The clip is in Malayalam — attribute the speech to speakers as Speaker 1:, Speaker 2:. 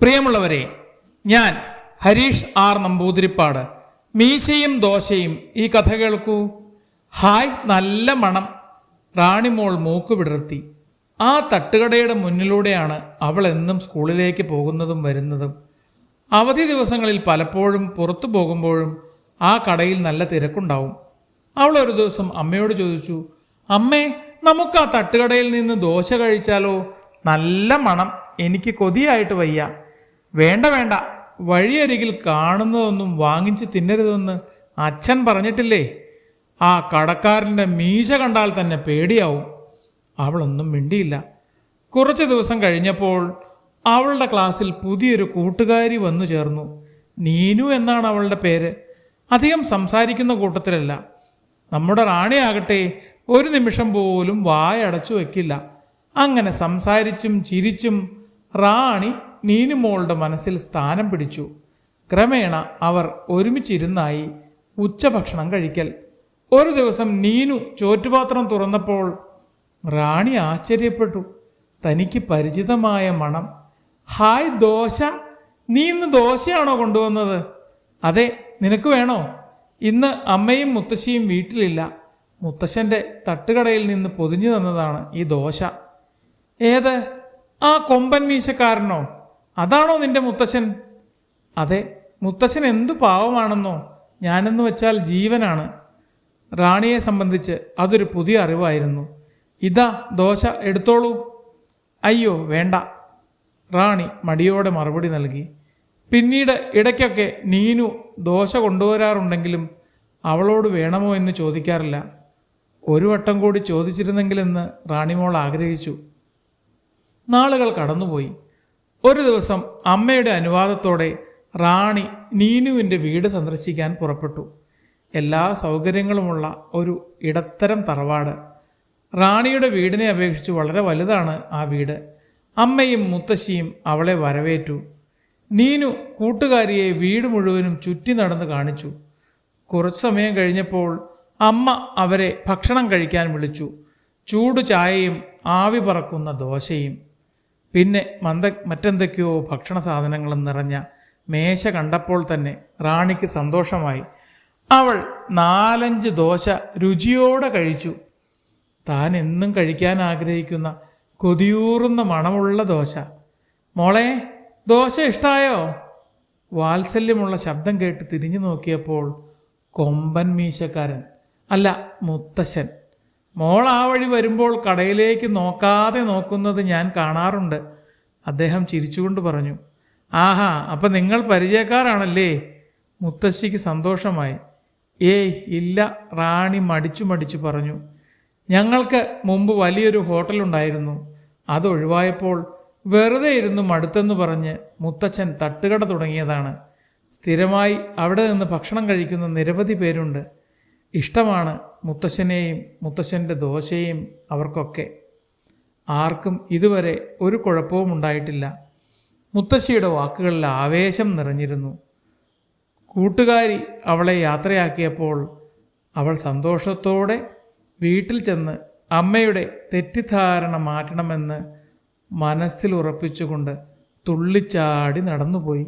Speaker 1: പ്രിയമുള്ളവരെ ഞാൻ ഹരീഷ് ആർ നമ്പൂതിരിപ്പാട്. മീശയും ദോശയും ഈ കഥ കേൾക്കൂ. ഹായ് നല്ല മണം. റാണിമോൾ മൂക്ക് വിടർത്തി. ആ തട്ടുകടയുടെ മുന്നിലൂടെയാണ് അവൾ എന്നും സ്കൂളിലേക്ക് പോകുന്നതും വരുന്നതും. അവധി ദിവസങ്ങളിൽ പലപ്പോഴും പുറത്തു പോകുമ്പോഴും ആ കടയിൽ നല്ല തിരക്കുണ്ടാവും. അവൾ ഒരു ദിവസം അമ്മയോട് ചോദിച്ചു അമ്മേ നമുക്ക് ആ തട്ടുകടയിൽ നിന്ന് ദോശ കഴിച്ചാലോ? നല്ല മണം. എനിക്ക് കൊതിയായിട്ട് വയ്യ. വേണ്ട വേണ്ട. വഴിയരികിൽ കാണുന്നതൊന്നും വാങ്ങിച്ച് തിന്നരുതെന്ന് അച്ഛൻ പറഞ്ഞിട്ടില്ലേ? ആ കടക്കാരന്റെ മീശ കണ്ടാൽ തന്നെ പേടിയാവും. അവളൊന്നും മിണ്ടിയില്ല. കുറച്ച് ദിവസം കഴിഞ്ഞപ്പോൾ അവളുടെ ക്ലാസ്സിൽ പുതിയൊരു കൂട്ടുകാരി വന്നു ചേർന്നു. നീനു എന്നാണ് അവളുടെ പേര്. അധികം സംസാരിക്കുന്ന കൂട്ടത്തിലല്ല. നമ്മുടെ റാണിയാകട്ടെ ഒരു നിമിഷം പോലും വായടച്ചു വയ്ക്കില്ല. അങ്ങനെ സംസാരിച്ചും ചിരിച്ചും റാണി നീനുമോളുടെ മനസ്സിൽ സ്ഥാനം പിടിച്ചു. ക്രമേണ അവർ ഒരുമിച്ചിരുന്നായി ഉച്ചഭക്ഷണം കഴിക്കൽ. ഒരു ദിവസം നീനു ചോറ്റുപാത്രം തുറന്നപ്പോൾ റാണി ആശ്ചര്യപ്പെട്ടു. തനിക്ക് പരിചിതമായ മണം. ഹായ് ദോശ നീ ഇന്ന് ദോശയാണോ കൊണ്ടുവന്നത്? അതെ നിനക്ക് വേണോ? ഇന്ന് അമ്മയും മുത്തശ്ശിയും വീട്ടിലില്ല. മുത്തശ്ശന്റെ തട്ടുകടയിൽ നിന്ന് പൊതിഞ്ഞു തന്നതാണ് ഈ ദോശ. ഏത്? ആ കൊമ്പൻ മീശക്കാരനോ? അതാണോ നിന്റെ മുത്തശ്ശൻ? അതെ മുത്തശ്ശൻ എന്തു പാവമാണെന്നോ ഞാനെന്ന് വെച്ചാൽ ജീവനാണ്. റാണിയെ സംബന്ധിച്ച് അതൊരു പുതിയ അറിവായിരുന്നു. ഇതാ ദോശ എടുത്തോളൂ. അയ്യോ വേണ്ട. റാണി മടിയോടെ മറുപടി നൽകി. പിന്നീട് ഇടയ്ക്കൊക്കെ നീനു ദോശ കൊണ്ടുവരാറുണ്ടെങ്കിലും അവളോട് വേണമോ എന്ന് ചോദിക്കാറില്ല. ഒരു വട്ടം കൂടി ചോദിച്ചിരുന്നെങ്കിലെന്ന് റാണിമോൾ ആഗ്രഹിച്ചു. നാളുകൾ കടന്നുപോയി. ഒരു ദിവസം അമ്മയുടെ അനുവാദത്തോടെ റാണി നീനുവിന്റെ വീട് സന്ദർശിക്കാൻ പുറപ്പെട്ടു. എല്ലാ സൗകര്യങ്ങളുമുള്ള ഒരു ഇടത്തരം തറവാട്. റാണിയുടെ വീടിനെ അപേക്ഷിച്ച് വളരെ വലുതാണ് ആ വീട്. അമ്മയും മുത്തശ്ശിയും അവളെ വരവേറ്റു. നീനു കൂട്ടുകാരിയെ വീട് മുഴുവനും ചുറ്റി നടന്ന് കാണിച്ചു. കുറച്ചു സമയം കഴിഞ്ഞപ്പോൾ അമ്മ അവരെ ഭക്ഷണം കഴിക്കാൻ വിളിച്ചു. ചൂട് ചായയും ആവി പറക്കുന്ന ദോശയും പിന്നെ മന്ത മറ്റെന്തൊക്കെയോ ഭക്ഷണ സാധനങ്ങളും നിറഞ്ഞ മേശ കണ്ടപ്പോൾ തന്നെ റാണിക്ക് സന്തോഷമായി. അവൾ നാലഞ്ച് ദോശ രുചിയോടെ കഴിച്ചു. താൻ എന്നും കഴിക്കാൻ ആഗ്രഹിക്കുന്ന കൊതിയൂറുന്ന മണമുള്ള ദോശ. മോളെ ദോശ ഇഷ്ടായോ? വാത്സല്യമുള്ള ശബ്ദം കേട്ട് തിരിഞ്ഞു നോക്കിയപ്പോൾ കൊമ്പൻ മീശക്കാരൻ അല്ല മുത്തശ്ശൻ മോൾ ആ വഴി വരുമ്പോൾ കടയിലേക്ക് നോക്കാതെ നോക്കുന്നത് ഞാൻ കാണാറുണ്ട്. അദ്ദേഹം ചിരിച്ചുകൊണ്ട് പറഞ്ഞു ആഹാ അപ്പം നിങ്ങൾ പരിചയക്കാരാണല്ലേ? മുത്തശ്ശിക്ക് സന്തോഷമായി. ഏയ് ഇല്ല റാണി മടിച്ചു മടിച്ചു പറഞ്ഞു. ഞങ്ങൾക്ക് മുമ്പ് വലിയൊരു ഹോട്ടലുണ്ടായിരുന്നു അത് ഒഴിവായപ്പോൾ വെറുതെ ഇരുന്ന് മടുത്തെന്ന് പറഞ്ഞ് മുത്തച്ഛൻ തട്ടുകട തുടങ്ങിയതാണ്. സ്ഥിരമായി അവിടെ നിന്ന് ഭക്ഷണം കഴിക്കുന്ന നിരവധി പേരുണ്ട്. ഇഷ്ടമാണ് മുത്തശ്ശനെയും മുത്തശ്ശന്റെ ദോശയും അവർക്കൊക്കെ. ആർക്കും ഇതുവരെ ഒരു കുഴപ്പവും ഉണ്ടായിട്ടില്ല. മുത്തശ്ശിയുടെ വാക്കുകളിൽ ആവേശം നിറഞ്ഞിരുന്നു. കൂട്ടുകാരി അവളെ യാത്രയാക്കിയപ്പോൾ അവൾ സന്തോഷത്തോടെ വീട്ടിൽ ചെന്ന് അമ്മയുടെ തെറ്റിദ്ധാരണ മാറ്റണമെന്ന് മനസ്സിൽ ഉറപ്പിച്ചുകൊണ്ട് തുള്ളിച്ചാടി നടന്നുപോയി.